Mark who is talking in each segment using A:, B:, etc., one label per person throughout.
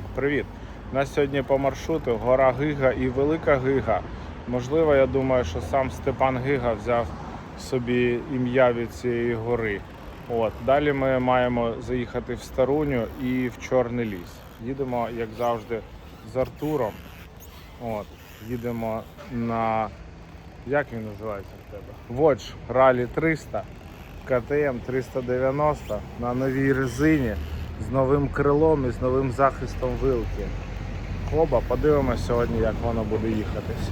A: Так, привіт. У нас сьогодні по маршруту гора Гига і Велика Гига. Можливо, я думаю, що сам Степан Гига взяв собі ім'я від цієї гори. От. Далі ми маємо заїхати в Старуню і в Чорний ліс. Їдемо, як завжди, з Артуром. От. Їдемо на. Як він називається в тебе? Watch Rally 300. КТМ 390 на новій резині з новим крилом і з новим захистом вилки. Хоба, подивимося сьогодні, як воно буде їхатись.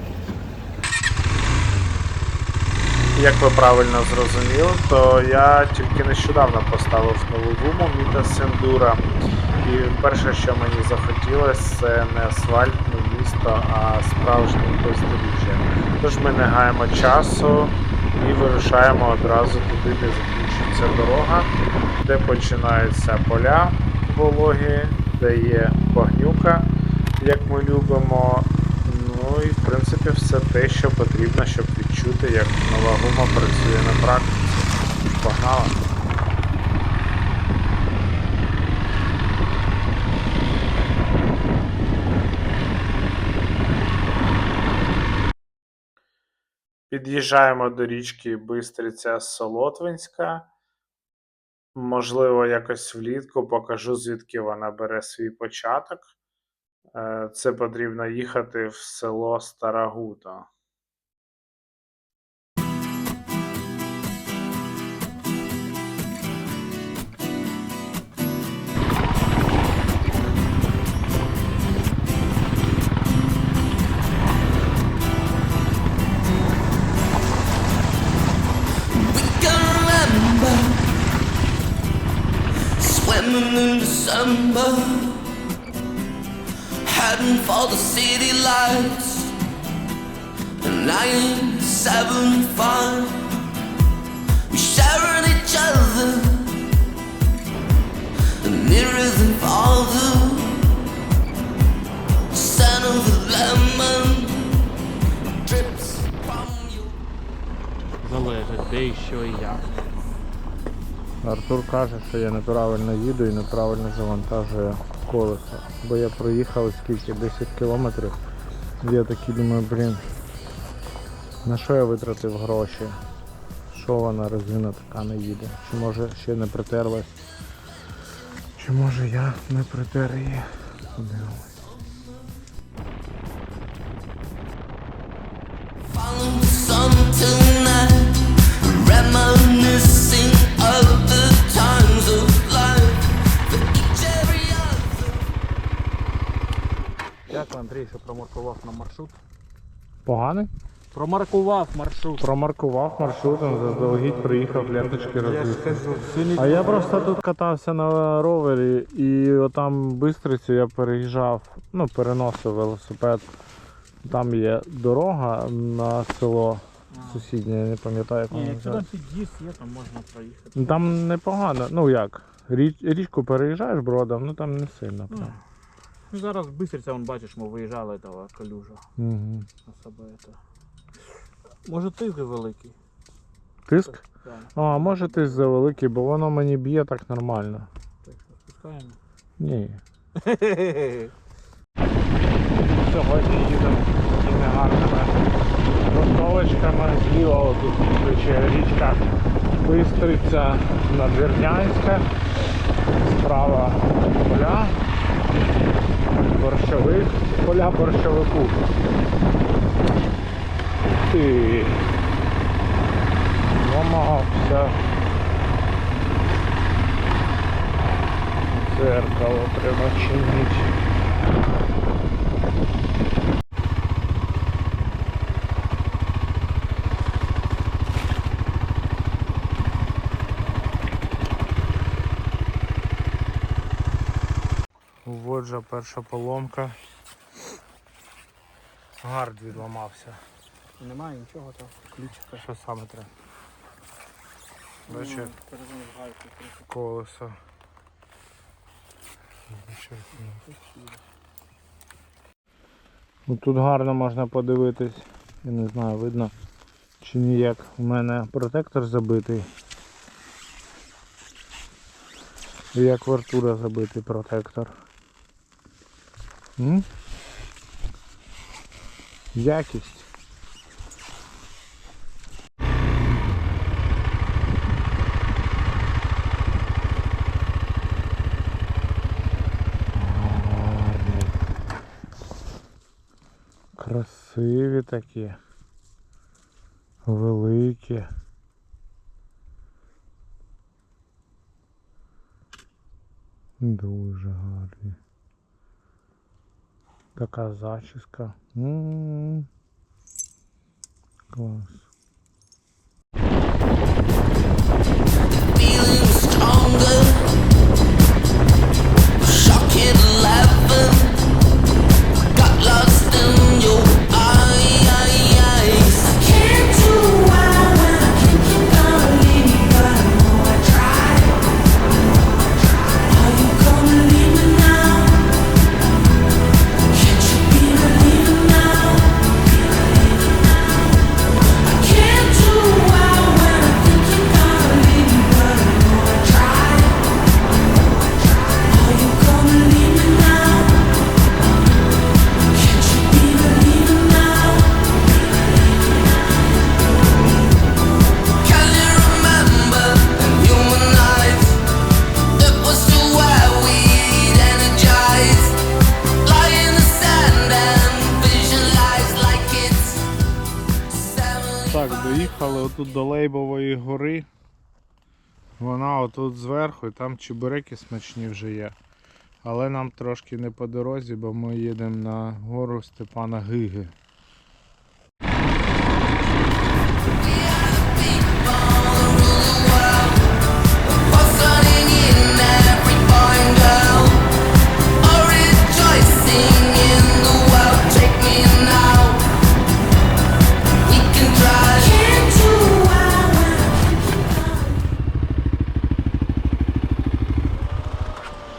A: Як ви правильно зрозуміли, то я тільки нещодавно поставив нову гуму Міта Сендура. І перше, що мені захотілося, це не асфальт, не місто, а справжнє бездоріжжя. Тож ми не гаємо часу і вирушаємо одразу туди, де закінчується дорога, де починаються поля вологі, де є багнюка, як ми любимо. Ну і в принципі все те, що потрібно, щоб відчути, як нова гума працює на практиці. Погнали! Під'їжджаємо до річки Бистриця Солотвинська. Можливо, якось влітку покажу, звідки вона бере свій початок. Е, Це потрібно їхати в село Старагута.
B: swimming in December, heading for the city lights. Nine, seven, five, we sharing each other, nearer than farther. Scent of the lemon drips from you.
C: Залежить, де і що і як.
A: Артур каже, що я неправильно їду і неправильно завантажую колесо. Бо я проїхав скільки? 10 кілометрів. Я такий думаю, блін, на що я витратив гроші? Що вона резина така не їде? Чи може ще не притерлась? Чи може я не притер її? Подивимось.
C: Андрій, що промаркував на маршрут.
A: Поганий?
C: Промаркував маршрут.
A: Промаркував маршрутом, заздалегідь приїхав, ленточки
C: сьогодні
A: А я просто тут катався на ровері і отам Бистрицю я переїжджав, ну переносив велосипед. Там є дорога на село сусіднє, я не пам'ятаю, як
C: Ні,
A: воно
C: якщо там
A: називається.
C: під'їзд є, то можна проїхати.
A: Там непогано, ну як, річ, річку переїжджаєш бродом, ну там не сильно.
C: Ну,
A: Прям.
C: Ну зараз бистриця, вон бачиш, ми виїжджали того калюжа.
A: Угу.
C: Особо это. Може тигри великий?
A: Тиск?
C: Так,
A: А, може ти завеликий, бо воно мені б'є так нормально.
C: так що спускаємо.
A: Ні. Сьогодні їдемо такими гарними грунтовочками. Зліва отут тече річка Бистриця Надвірнянська. Справа поля. Борщовик. Поля борщовику. Ти намагався. Зеркало треба чинити. Воджа перша поломка. Гард відламався.
C: Немає нічого, то ключика.
A: Що саме треба? Бачиш,
C: в гайку.
A: колесо. Ну, тут гарно можна подивитись. Я не знаю, видно чи ніяк. У мене протектор забитий. Як вертура забитий протектор. Якість. Красиві такі. Великі. Дуже гарні. Така зачіска. М. Клас. Вона отут зверху і там чебуреки смачні вже є. Але нам трошки не по дорозі, бо ми їдемо на гору Степана Гиги.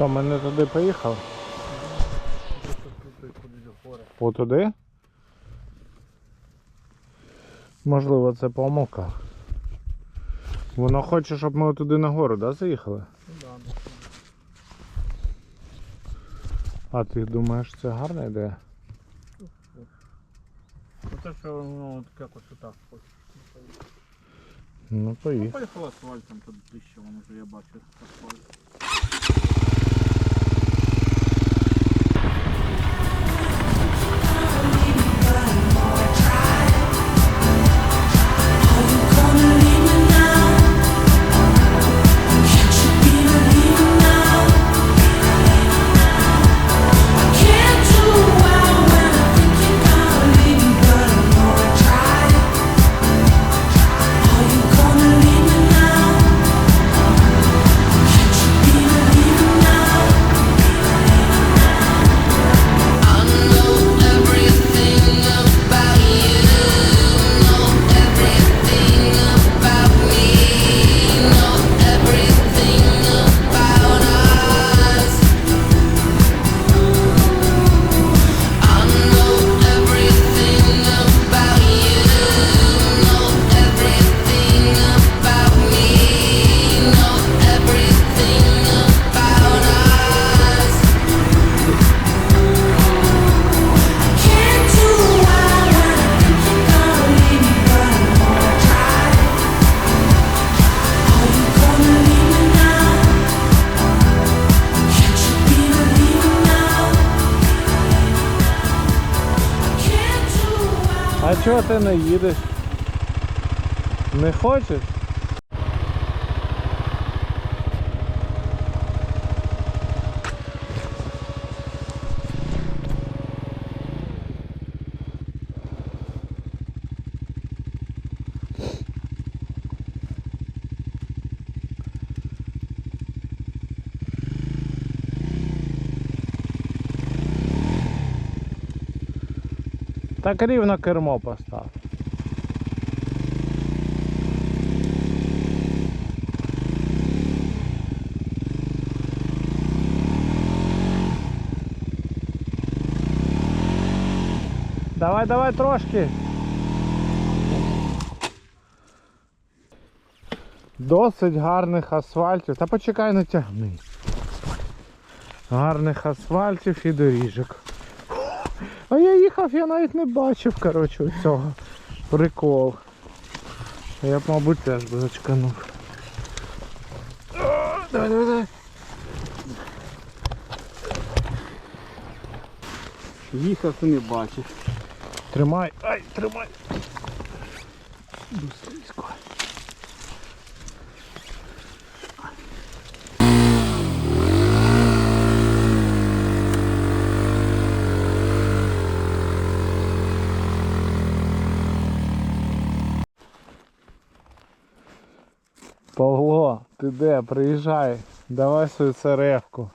A: Ми не туди поїхали? По туди? Можливо, це помилка. Воно хоче, щоб ми туди нагору, да, заїхали? А ти думаєш, це гарна ідея?
B: Оце що ну, от якось отак. ось.
A: Ну,
B: Ну,
A: поїхали.
B: асфальтом тут ближче, воно вже я бачу асфальт.
A: Чого ти не їдеш? Не хочеш? Так рівно кермо постав. Давай, давай трошки. Досить гарних асфальтів. Та почекай, не тягни. Гарних асфальтів і доріжок. А я їхав, я навіть не бачив, коротше, цього. Прикол. Я б, мабуть, теж би зачканув. Давай, давай, давай.
C: Їхав і не бачив.
A: Тримай, ай, тримай. Дуже слизько. Павло, ти де? Приїжджай. Давай свою царевку.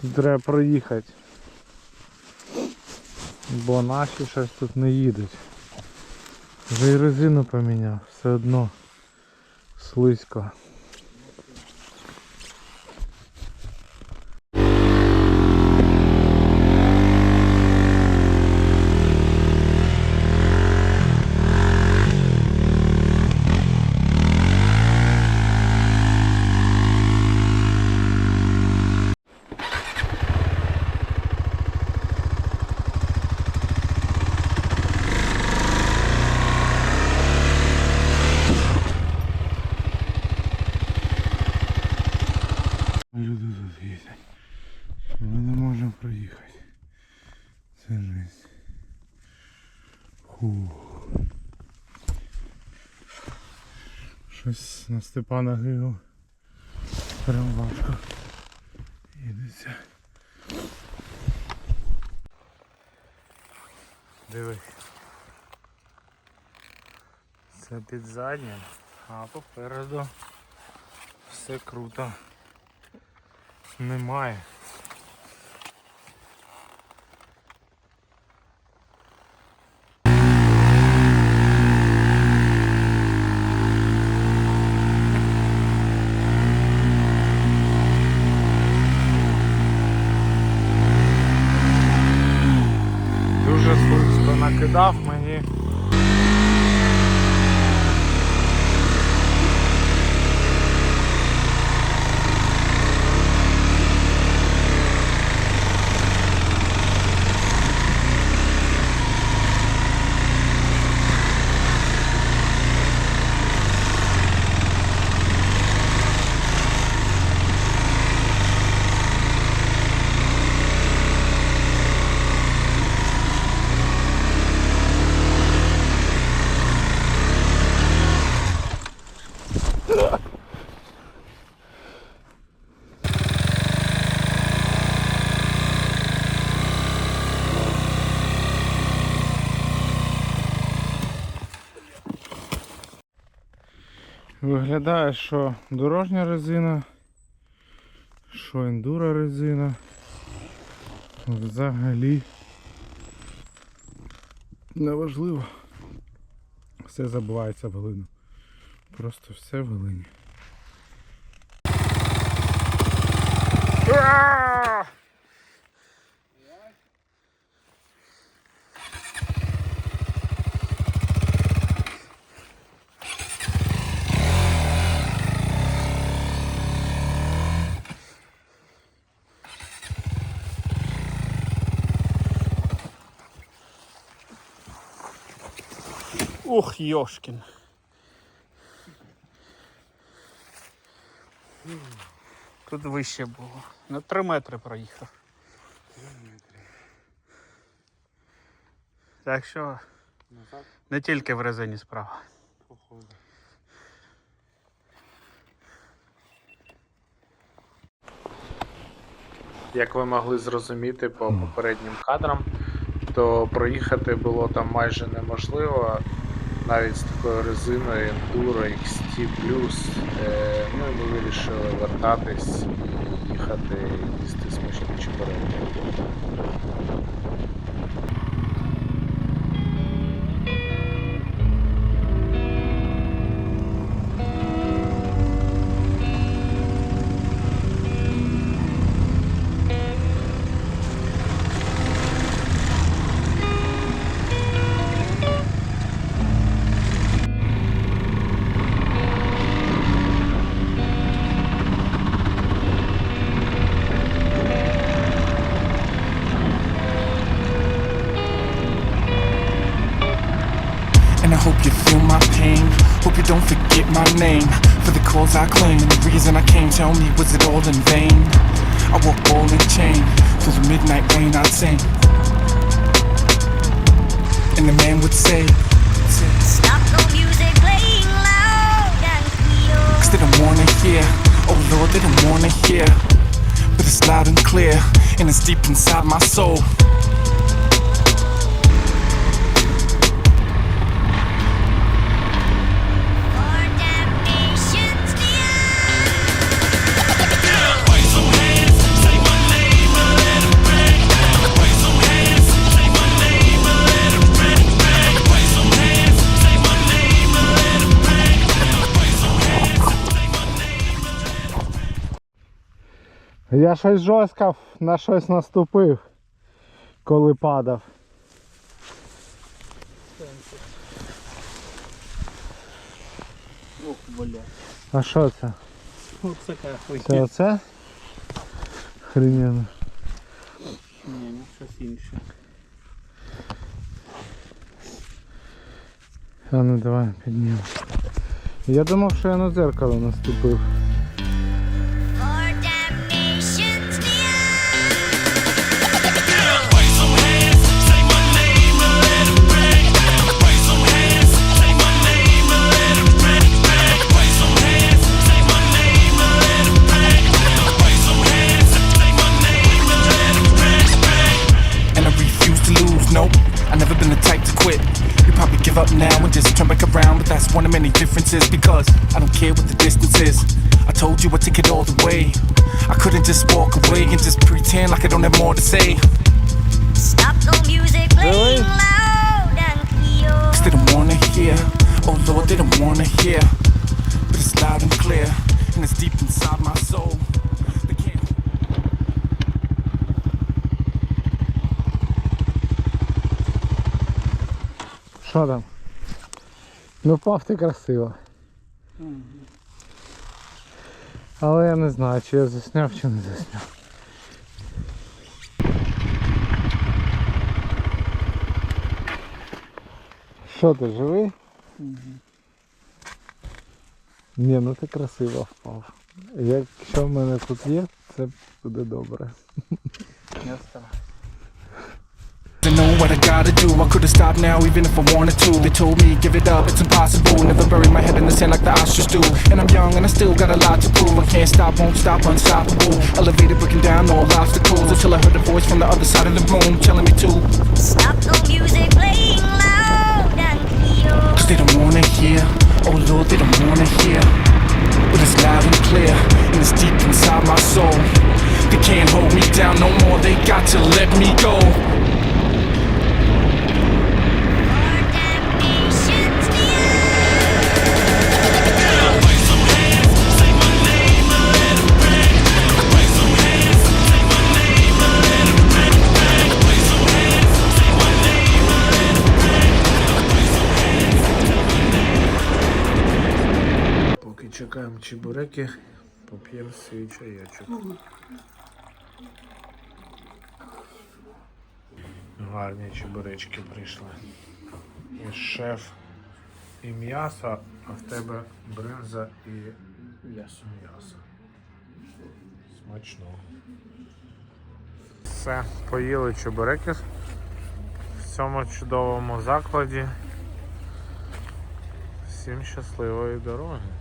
A: Тут Треба проїхати. Бо наші щось тут не їдуть. Вже і резину поміняв, все одно слизько. Люди тут їздять. Ми не можемо проїхати. Це жесть. Фух. Щось на Степана Гигу прям важко. Їдеться. Дивись. Це під заднім, а попереду все круто. Немає. Дуже слизько накидав мені. Виглядає, що дорожня резина, що ендура резина. Взагалі неважливо. Все забувається в глину. Просто все в глині.
C: Ух, Йошкін. Тут вище було. На 3 метри проїхав. Так що не тільки в резині справа.
A: Як ви могли зрозуміти по попереднім кадрам, то проїхати було там майже неможливо, навіть з такою резиною Enduro XT+. Е, Ну і ми вирішили вертатись і їхати їсти смачні чебуреки.
D: Feel my pain. Hope you don't forget my name. For the cause I claim and the reason I came. Tell me, was it all in vain? I walk ball and chain. Through the midnight rain, I'd sing. And the man would say,
E: Stop the music playing loud and clear.
D: Cause they don't wanna hear. Oh Lord, they don't wanna hear. But it's loud and clear. And it's deep inside my soul.
A: Я щось жорстко на щось наступив, коли падав.
C: Ох, бля.
A: А що це?
C: Ось така хуйня.
A: Це оце? Хрененно.
C: Ні, ну щось інше.
A: А ну давай піднімемо. Я думав, що я на дзеркало наступив.
D: Give up now and just turn back around, but that's one of many differences because I don't care what the distance is. I told you I take it all the way. I couldn't just walk away and just pretend like I don't have more to say.
E: Stop the music playing loud and clear.
D: Cause they don't wanna hear. Oh Lord, they don't wanna hear. But it's loud and clear, and it's deep inside my soul.
A: Що там? Ну впав ти красиво. Але я не знаю, чи я засняв, чи не засняв. Що ти живий? Ні, ну ти красиво впав. Якщо в мене тут є, це буде добре.
C: Я став.
D: I what I gotta do. I could've stopped now, even if I wanted to. They told me, give it up, it's impossible. Never bury my head in the sand like the ostrich do. And I'm young and I still got a lot to prove. I can't stop, won't stop, unstoppable. Elevated, breaking down all obstacles. Until I heard a voice from the other side of the room telling me to.
E: Stop the music playing loud and clear.
D: Cause they don't wanna hear. Oh Lord, they don't wanna hear. But it's loud and clear, and it's deep inside my soul. They can't hold me down no more, they got to let me go.
A: Поп'ємо свій чаєчок. Гарні чебуречки прийшли. І шеф і м'ясо, а в тебе бринза і
C: М'ясо.
A: м'ясо. Смачно. Все, поїли чебуреки в цьому чудовому закладі. Всім щасливої дороги.